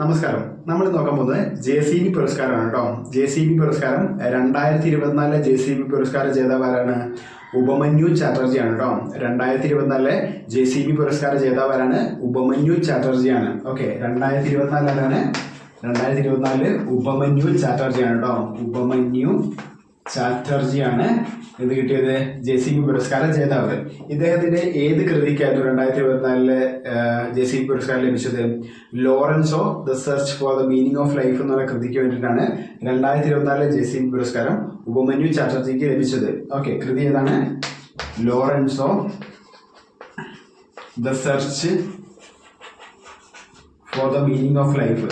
നമസ്കാരം. നമ്മൾ നോക്കാൻ പോകുന്നത് ജെ സി ബി പുരസ്കാരമാണ് കേട്ടോ. ജെ സി ബി പുരസ്കാരം രണ്ടായിരത്തി ഇരുപത്തിനാലിലെ ജെ സി ബി പുരസ്കാര ജേതാവാരാണ് ഉപമന്യു ചാറ്റർജിയാണ് കേട്ടോ. രണ്ടായിരത്തി ഇരുപത്തിനാലിലെ ജെ സി ബി പുരസ്കാര ജേതാവാരാണ് ഉപമന്യു ചാറ്റർജിയാണ്. ഓക്കെ രണ്ടായിരത്തി ഇരുപത്തിനാലിലാണ് രണ്ടായിരത്തി ഇരുപത്തിനാലിൽ ഉപമന്യു ചാറ്റർജിയാണ് കേട്ടോ. ഉപമന്യു ചാറ്റർജിയാണ്. ഇത് കിട്ടിയത് ജെ സി ബി പുരസ്കാര ജേതാവ്. ഇദ്ദേഹത്തിന്റെ ഏത് കൃതിക്കായിരുന്നു രണ്ടായിരത്തി ഇരുപത്തിനാലിൽ ജെ സി ബി പുരസ്കാരം ലഭിച്ചത്? Lorenzo the search for the meaning of life എന്നുള്ള കൃതിക്ക് വേണ്ടിയിട്ടാണ് രണ്ടായിരത്തി ഇരുപത്തിനാലിലെ ജെ സി ബി പുരസ്കാരം ഉപമന്യു ചാറ്റർജിക്ക് ലഭിച്ചത്. ഓക്കെ കൃതി ഏതാണ്? Lorenzo the search for the meaning of life.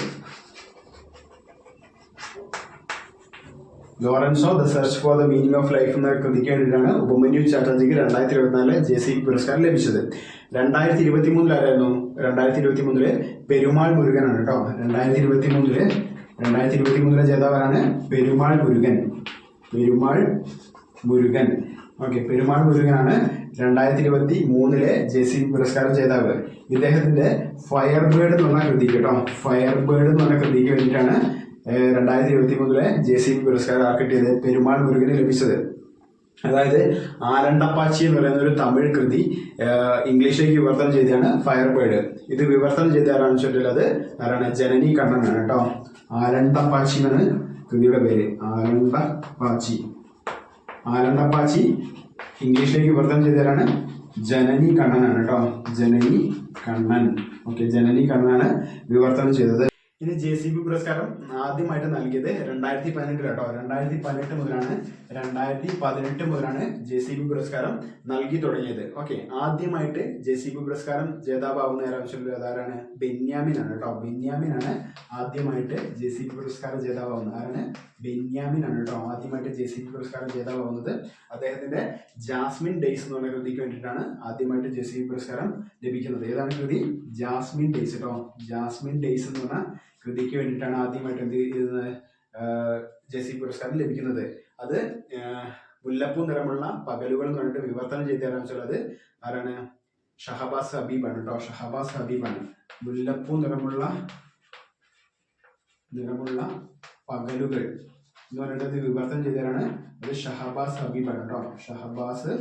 Lorenzo the search for the meaning of life എന്ന കൃതിക്ക് വേണ്ടിയിട്ടാണ് ഉപമന്യു ചാറ്റർജിക്ക് രണ്ടായിരത്തി ഇരുപത്തിനാല് ജെ സി പുരസ്കാരം ലഭിച്ചത്. രണ്ടായിരത്തി ഇരുപത്തി മൂന്നിലായിരുന്നു രണ്ടായിരത്തി ഇരുപത്തി മൂന്നിൽ പെരുമാൾ മുരുകനാണ് കേട്ടോ. രണ്ടായിരത്തി ഇരുപത്തി മൂന്നിൽ രണ്ടായിരത്തി ഇരുപത്തി മൂന്നിലെ ജേതാവാണ് പെരുമാൾ മുരുകൻ. പെരുമാൾ മുരുകൻ. ഓക്കെ പെരുമാൾ മുരുകനാണ് രണ്ടായിരത്തി ഇരുപത്തി മൂന്നിലെ ജെ സി പുരസ്കാരം ജേതാവ്. ഇദ്ദേഹത്തിന്റെ ഫയർ ബേർഡ് എന്ന് പറഞ്ഞ കൃതിക്ക് കേട്ടോ. ഫയർ ബേർഡ് എന്ന് പറഞ്ഞ കൃതിക്ക് വേണ്ടിയിട്ടാണ് രണ്ടായിരത്തി ഇരുപത്തി മൂന്നിലെ ജെ സി ബി പുരസ്കാരം ആർക്ക് കിട്ടിയത് പെരുമാൾ മുരുകന് ലഭിച്ചത്. അതായത് ആരണ്ടപ്പാച്ചി എന്ന് പറയുന്ന ഒരു തമിഴ് കൃതി ഇംഗ്ലീഷിലേക്ക് വിവർത്തനം ചെയ്തതാണ് ഫയർ ബേഡ് ഇത് വിവർത്തനം ചെയ്ത ആരാണെന്ന് ചോദിച്ചാൽ ആരാണ്? ജനനി കണ്ണനാണ് കേട്ടോ. ആരണ്ടപ്പാച്ചി എന്നാണ് കൃതിയുടെ പേര്. ആരണ്ടപ്പാച്ചി ആരണ്ടപ്പാച്ചി ഇംഗ്ലീഷിലേക്ക് വിവർത്തനം ചെയ്തവരാണ് ജനനി കണ്ണനാണ് കേട്ടോ. ജനനി കണ്ണൻ. ഓക്കെ ജനനി കണ്ണനാണ് വിവർത്തനം ചെയ്തത്. ഇനി ജെ സി ബി പുരസ്കാരം ആദ്യമായിട്ട് നൽകിയത് രണ്ടായിരത്തി പതിനെട്ടിൽ കേട്ടോ. രണ്ടായിരത്തി പതിനെട്ട് മുതലാണ് രണ്ടായിരത്തി പതിനെട്ട് മുതലാണ് ജെ സി ബി പുരസ്കാരം നൽകി തുടങ്ങിയത്. ഓക്കെ ആദ്യമായിട്ട് ജെ സി ബി പുരസ്കാരം ജേതാവാകുന്ന ആരാവശ്യമുള്ള അതാരാണ് ബെന്യാമിനാണ് കേട്ടോ. ബെന്യാമിനാണ് ആദ്യമായിട്ട് ജെ സി ബി പുരസ്കാരം ജേതാവാകുന്നത് ആരാണ്? ബെന്യാമിനാണ് കേട്ടോ. ആദ്യമായിട്ട് ജെ സി ബി പുരസ്കാരം ജേതാവാകുന്നത് അദ്ദേഹത്തിന്റെ ജാസ്മിൻ ഡേയ്സ് എന്ന് പറഞ്ഞ കൃതിക്ക് വേണ്ടിയിട്ടാണ് ആദ്യമായിട്ട് ജെ സി ബി പുരസ്കാരം ലഭിക്കുന്നത്. ഏതാണ് കൃതി? ജാസ്മിൻ ഡേയ്സ് കേട്ടോ. ജാസ്മിൻ ഡേയ്സ് എന്ന് പറഞ്ഞ കൃതിക്ക് വേണ്ടിയിട്ടാണ് ആദ്യമായിട്ട് എന്ത് ചെയ്യുന്നത് ജെസി പുരസ്കാരം ലഭിക്കുന്നത്. അത് മുല്ലപ്പൂ നിറമുള്ള പകലുകൾ എന്ന് പറഞ്ഞിട്ട് വിവർത്തനം ചെയ്ത് തരാൻ വെച്ചുള്ളത് ആരാണ്? ഷഹബാസ് ഹബീബാണ് കേട്ടോ ഷഹബാസ് ഹബീബാണ്. മുല്ലപ്പൂ നിറമുള്ള നിറമുള്ള പകലുകൾ എന്ന് പറഞ്ഞിട്ട് വിവർത്തനം ചെയ്തതാണ് അത് ഷഹബാസ് ഹബീബാണ് കേട്ടോ ഷഹബാസ്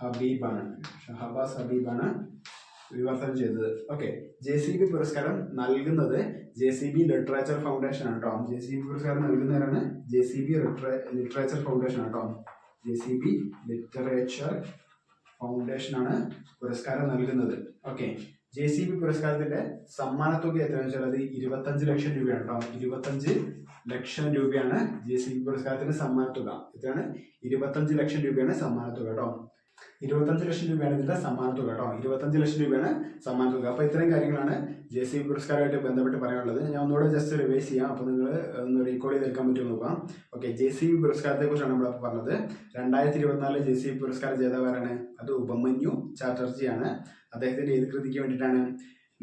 ഹബീബാണ്. ഷഹബാസ് ഹബീബാണ് വിവർത്തനം ചെയ്തത്. ഓക്കെ. ജെ സി ബി പുരസ്കാരം നൽകുന്നത് J C B literature foundation ആണ് കേട്ടോ. ജെ സി ബി പുരസ്കാരം നൽകുന്നവരാണ് J C B literature foundation ആണ് കേട്ടോ. J C B literature foundation ആണ് പുരസ്കാരം നൽകുന്നത്. ഓക്കെ ജെ സി ബി പുരസ്കാരത്തിന്റെ സമ്മാനത്തുക എത്രയാണെന്ന് വെച്ചാൽ അത് ഇരുപത്തഞ്ച് ലക്ഷം രൂപയാണ് കേട്ടോ. ഇരുപത്തഞ്ച് ലക്ഷം രൂപയാണ് ജെ സി ബി പുരസ്കാരത്തിന്റെ സമ്മാനത്തുക. എത്രയാണ്? ഇരുപത്തഞ്ച് ലക്ഷം രൂപയാണ് സമ്മാനത്തുക കേട്ടോ. ഇരുപത്തഞ്ച് ലക്ഷം രൂപയാണ് ഇതിന്റെ തുക കേട്ടോ. ഇരുപത്തഞ്ച് ലക്ഷം രൂപയാണ് സമ്മാന തുക അപ്പൊ ഇത്രയും കാര്യങ്ങളാണ് ജെ സി പുരസ്കാരമായിട്ട് ബന്ധപ്പെട്ട് പറയാനുള്ളത്. ഞാൻ ഒന്നുകൂടെ ജസ്റ്റ് റിവൈസ് ചെയ്യാം. അപ്പോൾ നിങ്ങൾ ഒന്ന് റീകോൾ ചെയ്തെടുക്കാൻ പറ്റുമെന്ന് നോക്കാം. ഓക്കെ ജെ സി പുരസ്കാരത്തെ കുറിച്ചാണ് നമ്മൾ പറഞ്ഞത്. രണ്ടായിരത്തി ഇരുപത്തിനാലിലെ ജെ സി പുരസ്കാര ജേതാവാരാണ് അത് ഉപമന്യു ചാറ്റർജിയാണ്. അദ്ദേഹത്തിന്റെ ഏത് കൃതിക്ക് വേണ്ടിയിട്ടാണ്?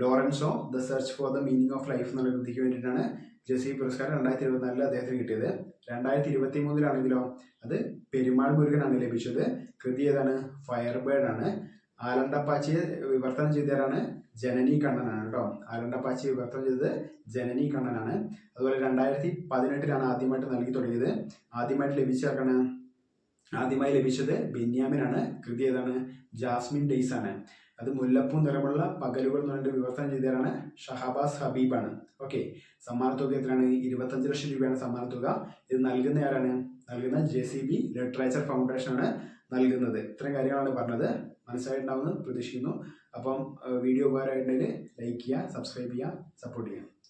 Lorenzo the search for the meaning of life എന്നുള്ള കൃതിക്ക് വേണ്ടിയിട്ടാണ് ജെസി പുരസ്കാരം രണ്ടായിരത്തി ഇരുപത്തിനാലിൽ അദ്ദേഹത്തിന് കിട്ടിയത്. രണ്ടായിരത്തി ഇരുപത്തി മൂന്നിലാണെങ്കിലോ അത് പെരുമാൾ മുരുകനാണ് ലഭിച്ചത്. കൃതി ഏതാണ്? ഫയർ ആണ്. ആലണ്ടപ്പാച്ചിയെ വിവർത്തനം ചെയ്തവരാണ് ജനനി കണ്ണനാണ് കേട്ടോ. ആലണ്ടപ്പാച്ചി വിവർത്തനം ചെയ്തത് ജനനി കണ്ണനാണ്. അതുപോലെ രണ്ടായിരത്തി പതിനെട്ടിലാണ് ആദ്യമായിട്ട് നൽകി തുടങ്ങിയത്. ആദ്യമായിട്ട് ലഭിച്ചേക്കാണ് ആദ്യമായി ലഭിച്ചത് ബെന്യാമിനാണ്. കൃതി ഏതാണ്? ജാസ്മിൻ ഡേയ്സ് ആണ് അത് മുല്ലപ്പൂ നിറമുള്ള പകലുകൾ എന്ന് പറഞ്ഞിട്ട് വിവർത്തനം ചെയ്തതാണ് ഷഹബാസ് ഹബീബാണ്. ഓക്കെ സമ്മാനത്തുക എത്രയാണ്? ഇരുപത്തഞ്ച് ലക്ഷം രൂപയാണ് സമ്മാനത്തുക ഇത് നൽകുന്ന ആരാണ്? നൽകുന്ന J C B literature foundation ആണ് നൽകുന്നത്. ഇത്രയും കാര്യങ്ങളാണ് പറഞ്ഞത്. മനസ്സിലായിട്ടുണ്ടാവുമെന്ന് പ്രതീക്ഷിക്കുന്നു. അപ്പം വീഡിയോ ഉപകാരമായിട്ടുണ്ടെങ്കിൽ ലൈക്ക് ചെയ്യുക സബ്സ്ക്രൈബ് ചെയ്യുക സപ്പോർട്ട് ചെയ്യുക.